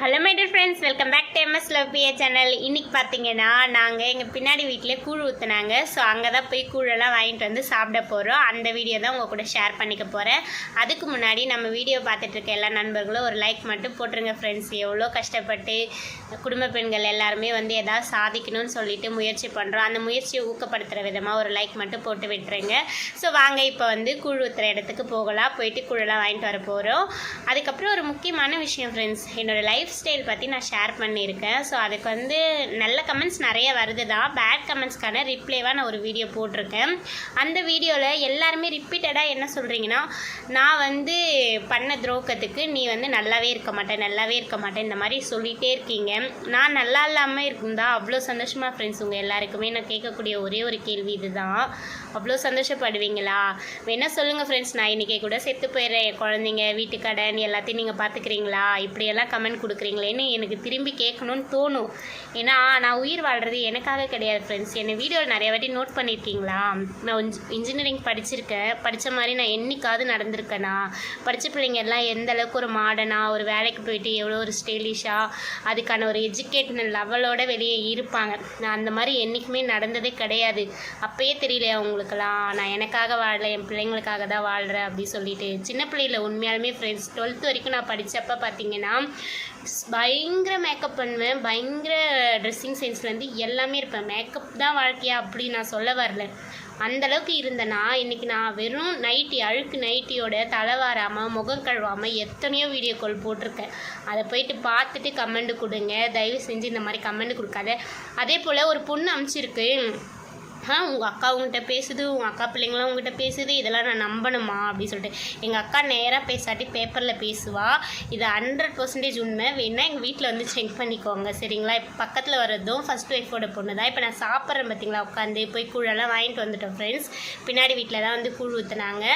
Hello my dear friends welcome back to MS love BA channel இன்னைக்கு பார்த்தீங்கன்னா நாங்கள் எங்கள் பின்னாடி வீட்டிலே கூழ் ஊற்றுனாங்க ஸோ அங்கே தான் போய் கூழெல்லாம் வாங்கிட்டு வந்து சாப்பிட போகிறோம் அந்த வீடியோ தான் உங்கள் கூட ஷேர் பண்ணிக்க போகிறேன் அதுக்கு முன்னாடி நம்ம வீடியோ பார்த்துட்டு இருக்க எல்லா நண்பர்களும் ஒரு லைக் மட்டும் போட்டுருங்க ஃப்ரெண்ட்ஸ் எவ்வளோ கஷ்டப்பட்டு குடும்ப பெண்கள் எல்லாருமே வந்து எதாவது சாதிக்கணும்னு சொல்லிட்டு முயற்சி பண்ணுறோம் அந்த முயற்சியை ஊக்கப்படுத்துகிற விதமாக ஒரு லைக் மட்டும் போட்டு விட்டுருங்க. ஸோ வாங்க இப்போ வந்து கூழ் ஊற்றுற இடத்துக்கு போகலாம். போயிட்டு கூழெல்லாம் வாங்கிட்டு வர போகிறோம் அதுக்கப்புறம் ஒரு முக்கியமான விஷயம் ஃப்ரெண்ட்ஸ் என்னோடய லைஃப் ஸ்டைல் பற்றி நான் ஷேர் பண்ணியிருக்கேன். ஸோ அதுக்கு வந்து நல்ல கமெண்ட்ஸ் நிறைய வருது தான் பேட் கமெண்ட்ஸ்க்கான ரிப்ளைவாக நான் ஒரு வீடியோ போட்டிருக்கேன். அந்த வீடியோவில் எல்லாருமே ரிப்பீட்டடாக என்ன சொல்கிறீங்கன்னா நான் வந்து பண்ண துரோகத்துக்கு நீ வந்து நல்லாவே இருக்க மாட்டேன் நல்லாவே இருக்க மாட்டேன் இந்த மாதிரி சொல்லிகிட்டே இருக்கீங்க. நான் நல்லா இல்லாமல் இருந்தா அவ்வளோ சந்தோஷமாக ஃப்ரெண்ட்ஸ் உங்கள் எல்லாருக்குமே நான் கேட்கக்கூடிய ஒரே ஒரு கேள்வி இதுதான். அவ்வளோ சந்தோஷப்படுவீங்களா? வேணால் சொல்லுங்கள் ஃப்ரெண்ட்ஸ் நான் இன்றைக்கி கூட செத்து போயிடுறேன். குழந்தைங்க வீட்டு கடன் எல்லாத்தையும் நீங்கள் பார்த்துக்கிறீங்களா இப்படியெல்லாம் கமெண்ட் கொடுக்குறீங்களேன்னு எனக்கு திரும்பி கேட்கணும்னு தோணும். ஏன்னா நான் உயிர் வாழ்கிறது எனக்காக கிடையாது ஃப்ரெண்ட்ஸ் என்னை வீடியோவில் நிறைய வாட்டி நோட் பண்ணியிருக்கீங்களா? நான் இன்ஜினியரிங் படிச்சிருக்கேன். படித்த மாதிரி நான் என்னைக்காவது நடந்திருக்கேனா? படித்த பிள்ளைங்க எல்லாம் எந்த அளவுக்கு ஒரு மாடனாக ஒரு வேலைக்கு போயிட்டு எவ்வளோ ஒரு ஸ்டைலிஷாக அதுக்கான ஒரு எஜுகேஷனல் லெவலோட வெளியே இருப்பாங்க. நான் அந்த மாதிரி என்றைக்குமே நடந்ததே கிடையாது. அப்போயே தெரியலையா அவங்களுக்கெல்லாம் நான் எனக்காக வாழல என் பிள்ளைங்களுக்காக தான் வாழ்கிறேன் அப்படி சொல்லிட்டு. சின்ன பிள்ளையில உண்மையாலுமே ஃப்ரெண்ட்ஸ் டுவெல்த் வரைக்கும் நான் படித்தப்போ பார்த்தீங்கன்னா பயங்கர மேக்கப் பண்ணுவேன். பயங்கர ட்ரெஸ்ஸிங் சென்ஸ்லேருந்து எல்லாமே இருப்பேன். மேக்கப் தான் வாழ்க்கையா அப்படி நான் சொல்ல வரல. அந்தளவுக்கு இருந்தேன்னா இன்றைக்கி நான் வெறும் நைட்டி அழுக்கு நைட்டியோட தலை வாராமல் முகம் கழுவாமல் எத்தனையோ வீடியோ கால் போட்டிருக்கேன். அதை போயிட்டு பார்த்துட்டு கமெண்ட் கொடுங்க. தயவு செஞ்சு இந்த மாதிரி கமெண்ட் கொடுக்காத. அதே போல் ஒரு பொண்ணு அமுச்சிருக்கு. ஆ உங்கள் அக்கா உங்ககிட்ட பேசுது உங்கள் அக்கா பிள்ளைங்களாம் உங்ககிட்ட பேசுது இதெல்லாம் நான் நம்பணுமா அப்படின்னு சொல்லிட்டு. எங்கள் அக்கா நேராக பேசாட்டி பேப்பரில் பேசுவா. இது ஹண்ட்ரட் பர்சன்டேஜ் உண்மை. வேணால் எங்கள் வீட்டில் வந்து செக் பண்ணிக்கோங்க சரிங்களா? இப்போ பக்கத்தில் வர்றதும் ஃபஸ்ட் ஒய்ஃபோட பொண்ணு தான். இப்போ நான் சாப்பிட்றேன் பார்த்தீங்களா உட்காந்து போய் கூழெல்லாம் வாங்கிட்டு வந்துட்டோம் ஃப்ரெண்ட்ஸ் பின்னாடி வீட்டில் தான் வந்து கூழ் ஊற்றுனாங்க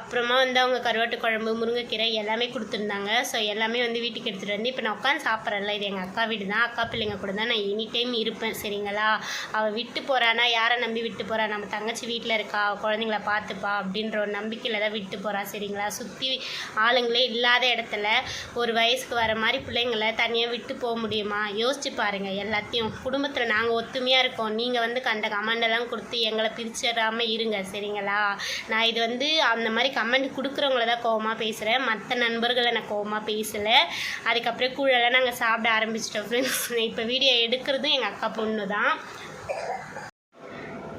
அப்புறமா வந்து அவங்க கருவாட்டு குழம்பு முருங்கைக்கீரை எல்லாமே கொடுத்துருந்தாங்க. ஸோ எல்லாமே வந்து வீட்டுக்கு எடுத்துகிட்டு வந்து இப்போ நான் உட்காந்து சாப்பிட்றேன்ல. இது எங்கள் அக்கா வீடு தான். அக்கா பிள்ளைங்க கூட தான் நான் எனி டைம் இருப்பேன் சரிங்களா? அவள் விட்டு போகிறானா யாரை நம்பி விட்டு போகிறா நம்ம தங்கச்சி வீட்டில் இருக்கா குழந்தைங்கள பார்த்துப்பா அப்படின்ற ஒரு நம்பிக்கையில் தான் விட்டு போகிறா சரிங்களா? சுற்றி ஆளுங்களே இல்லாத இடத்துல ஒரு வயசுக்கு வர மாதிரி பிள்ளைங்கள தனியாக விட்டு போக முடியுமா? யோசிச்சு பாருங்கள் எல்லாத்தையும். குடும்பத்தில் நாங்கள் ஒத்துமையாக இருக்கோம். நீங்கள் வந்து கண்ட கமெண்டெல்லாம் கொடுத்து எங்களை பிரிச்சிடாமல் இருங்க சரிங்களா? நான் இது வந்து அந்த மாதிரி கமெண்ட் கொடுக்குறவங்கள தான் கோவமாக பேசுகிறேன் மற்ற நண்பர்களை நான் கோவமாக பேசலை. அதுக்கப்புறம் கூழெல்லாம் நாங்கள் சாப்பிட ஆரம்பிச்சிட்டோம் ஃப்ரெண்ட்ஸ் இப்போ வீடியோ எடுக்கிறதும் எங்கள் அக்கா பொண்ணு தான்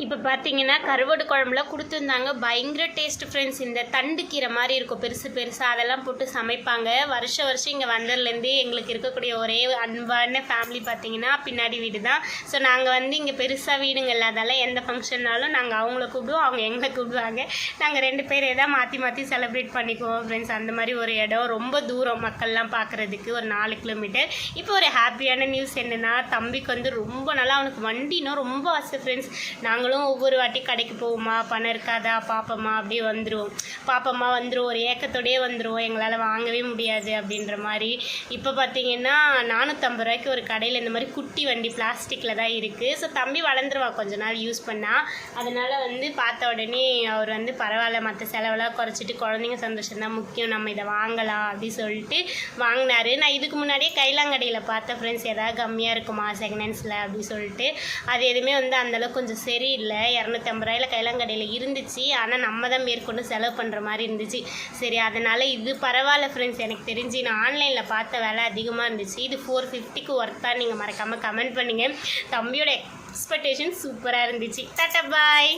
இப்போ பார்த்தீங்கன்னா கருவாடு குழம்புலாம் கொடுத்துருந்தாங்க. பயங்கர டேஸ்ட் ஃப்ரெண்ட்ஸ் இந்த தண்டு கீரை மாதிரி இருக்கும். பெருசு பெருசாக அதெல்லாம் போட்டு சமைப்பாங்க. வருஷ வருஷம் இங்கே வந்ததுலேருந்து எங்களுக்கு இருக்கக்கூடிய ஒரே அன்பான ஃபேமிலி பார்த்தீங்கன்னா பின்னாடி வீடு தான். ஸோ நாங்கள் வந்து இங்கே பெருசாக வீடுங்க இல்லாதால எந்த ஃபங்க்ஷன்னாலும் நாங்கள் அவங்கள கூப்பிடுவோம். அவங்க எங்களை கூப்பிடுவாங்க. நாங்கள் ரெண்டு பேர் எதாவது மாற்றி மாற்றி செலிப்ரேட் பண்ணிக்குவோம் ஃப்ரெண்ட்ஸ் அந்த மாதிரி ஒரு இடம். ரொம்ப தூரம் மக்கள்லாம் பார்க்குறதுக்கு ஒரு நாலு கிலோமீட்டர் இப்போ ஒரு ஹாப்பியான நியூஸ் என்னென்னா தம்பிக்கு வந்து ரொம்ப நாளாக அவனுக்கு வண்டினா ரொம்ப ஆசை ஃப்ரெண்ட்ஸ் நாங்களும் ஒவ்வொரு வாட்டி கடைக்கு போவோமா? பணம் இருக்காதா? பாப்பம்மா அப்படியே வந்துடுவோம் பாப்பம்மா வந்துடும் ஒரு ஏக்கத்தோடயே வந்துடுவோம் எங்களால் வாங்கவே முடியாது அப்படின்ற மாதிரி. இப்போ பார்த்தீங்கன்னா நானூற்றம்பது ரூபாய்க்கு ஒரு கடையில் இந்த மாதிரி குட்டி வண்டி பிளாஸ்டிக்கில் தான் இருக்குது ஸோ தம்பி வளர்ந்துருவா கொஞ்ச நாள் யூஸ் பண்ணால் அதனால் வந்து பார்த்த உடனே அவர் வந்து பரவாயில்ல மற்ற செலவெல்லாம் குறைச்சிட்டு குழந்தைங்க சந்தோஷம் தான் முக்கியம். நம்ம இதை வாங்கலாம் அப்படின்னு சொல்லிட்டு வாங்கினாரு. நான் இதுக்கு முன்னாடியே கைலாங்கடையில் பார்த்தேன் ஃப்ரெண்ட்ஸ் எதாவது கம்மியாக இருக்குமா? செகண்ட் ஹேண்ட்ஸில் அப்படின்னு சொல்லிட்டு. அது எதுவுமே வந்து அந்தளவுக்கு கொஞ்சம் சரி இல்லை இரநூத்தம்பது ரூபாயில கைலாங்கடையில் இருந்துச்சு. ஆனால் நம்ம தான் மேற்கொண்டு செலவு பண்ணுற மாதிரி இருந்துச்சு. சரி அதனால் இது பரவாயில்ல ஃப்ரெண்ட்ஸ் எனக்கு தெரிஞ்சு நான் ஆன்லைனில் பார்த்த வேலை அதிகமாக இருந்துச்சு. இது ஃபோர் ஃபிஃப்டிக்கு ஒர்த்தாக நீங்கள் மறக்காமல் கமெண்ட் பண்ணுங்கள் தம்பியோட எக்ஸ்பெக்டேஷன் சூப்பராக இருந்துச்சு. டாட்டா பாய்